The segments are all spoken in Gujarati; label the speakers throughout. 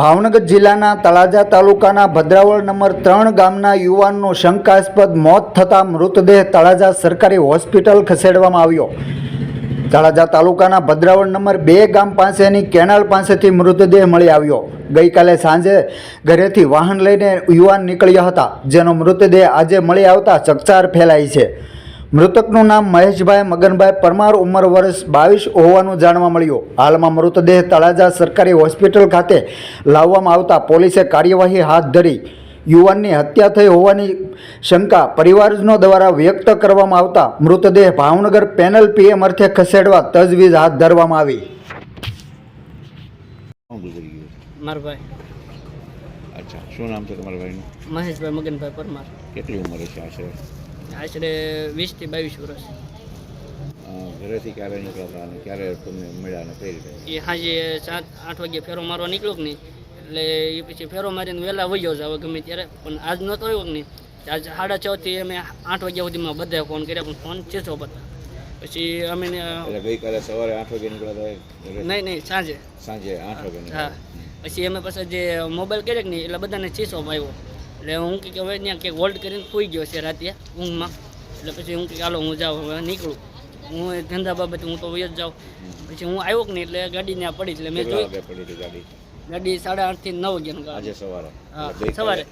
Speaker 1: ભાવનગર જિલ્લાના તળાજા તાલુકાના ભદ્રાવળ નંબર ત્રણ ગામના યુવાનનો શંકાસ્પદ મોત થતાં મૃતદેહ તળાજા સરકારી હોસ્પિટલ ખસેડવામાં આવ્યો. તળાજા તાલુકાના ભદ્રાવળ નંબર બે ગામ પાસેની કેનાલ પાસેથી મૃતદેહ મળી આવ્યો. ગઈકાલે સાંજે ઘરેથી વાહન લઈને યુવાન નીકળ્યા હતા, જેનો મૃતદેહ આજે મળી આવતા ચકચાર ફેલાઈ છે. મૃતકનું નામ મહેશભાઈ મગનભાઈ પરમાર ઉંમર વર્ષ બાવીસ હોવાનું જાણવા મળ્યું. હાલમાં મૃતદેહ તળાજા સરકારી હોસ્પિટલ ખાતે લાવવામાં આવતા પોલીસે કાર્યવાહી હાથ ધરી. યુવાનની હત્યા થઈ હોવાની શંકા પરિવારજનો દ્વારા વ્યક્ત કરવામાં આવતા મૃતદેહ ભાવનગર પેનલ પીએમ અર્થે ખસેડવા તજવીજ હાથ ધરવામાં આવી.
Speaker 2: મારા ભાઈ.
Speaker 3: અચ્છા શું નામ છે તમારા ભાઈનું?
Speaker 2: મહેશભાઈ મગનભાઈ પરમાર.
Speaker 3: કેટલી ઉંમર છે આશરે?
Speaker 2: આશરે વીસથી બાવીસ વર્ષ.
Speaker 3: ઘરેથી ક્યારે નીકળતા અને ક્યારે તમે મળ્યા ને કઈ રીતે?
Speaker 2: એ સાંજે સાત આઠ વાગે ફેરો મારવા નીકળ્યો કે નહીં? એટલે એ પછી ફેરો મારીને વહેલા વહી જાવ ગમે ત્યારે. પણ આજ નહોતો આવ્યો કે નહીં? આજ સાડા છ થી અમે આઠ વાગ્યા સુધીમાં બધા ફોન કર્યા પણ ફોન ચેસો બધા. પછી અમે
Speaker 3: ગઈકાલે સવારે આઠ વાગે નીકળ્યા હતા
Speaker 2: નહીં નહીં સાંજે.
Speaker 3: સાંજે આઠ વાગે
Speaker 2: હા. પછી અમે પાછા જે મોબાઈલ કર્યા કે નહીં એટલે બધાને ચીસો આવ્યો. એટલે હું કે હવે ત્યાં ક્યાંક હોલ્ડ કરીને સૂઈ ગયો છે રાતે ઊંઘમાં. એટલે પછી હું કે ચાલો હું જાઉં હવે નીકળું. હું એ ધંધા બાબતે હું તો વય જ જાઉં. પછી હું આવ્યો કે નહીં એટલે ગાડી ત્યાં પડી એટલે મેં જોઈ.
Speaker 3: ગાડી?
Speaker 2: સાડા સાડા આઠથી નવ
Speaker 3: વાગ્યા સવારે.
Speaker 2: હા સવારે.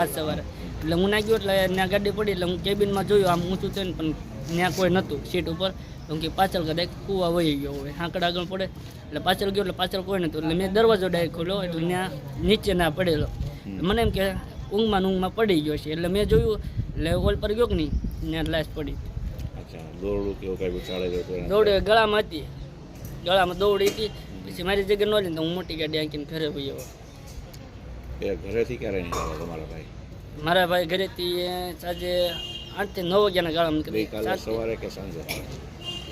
Speaker 2: આજ સવારે. એટલે હું ના ગયો એટલે ત્યાં ગાડી પડી એટલે હું કેબિનમાં જોયું આમ ઊંચું થઈને પણ ત્યાં કોઈ નહોતું સીટ ઉપર. તો હું કે પાછળ કદાચ કૂવા વહી ગયો હોય હાંકડા આગળ પડે. એટલે પાછળ ગયો એટલે પાછળ કોઈ નહોતું. એટલે મેં દરવાજો ડાયરેક્ટ ખોલ્યો એટલે ત્યાં નીચે ના પડેલો. મને એમ કે ઊંઘમાં ઊંઘમાં પડી ગયો છે. એટલે મેં જોયું એટલે હોલ પર ગયો કે નહીં ને લાશ પડી.
Speaker 3: અચ્છા દોરડું કેવું કઈ ચાલે
Speaker 2: ગળામાં હતી. ગળામાં દોડી હતી. પછી મારી જગ્યા ન લઈને હું મોટી ગાડી આંકીને ઘરે ભાઈ
Speaker 3: એ ઘરેથી ક્યારે નીકળ્યા તમારા ભાઈ?
Speaker 2: મારા ભાઈ ઘરેથી સાંજે આઠથી નવ વાગ્યાના ગાળામાં
Speaker 3: સવારે કે સાંજે?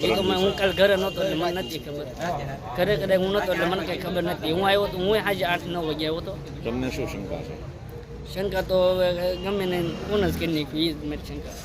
Speaker 2: એ કે હું કાલ ઘરે નહોતો એટલે મને નથી ખબર. ઘરે કદાચ હું નહોતો એટલે મને કંઈ ખબર નથી. હું આવ્યો તો હું આજે આઠ નવ વાગે આવ્યો હતો
Speaker 3: તમને શું શંકા છે?
Speaker 2: શંકા તો હવે ગમે ને કોણ જ કરી નાખ્યું એ જ મારી શંકા.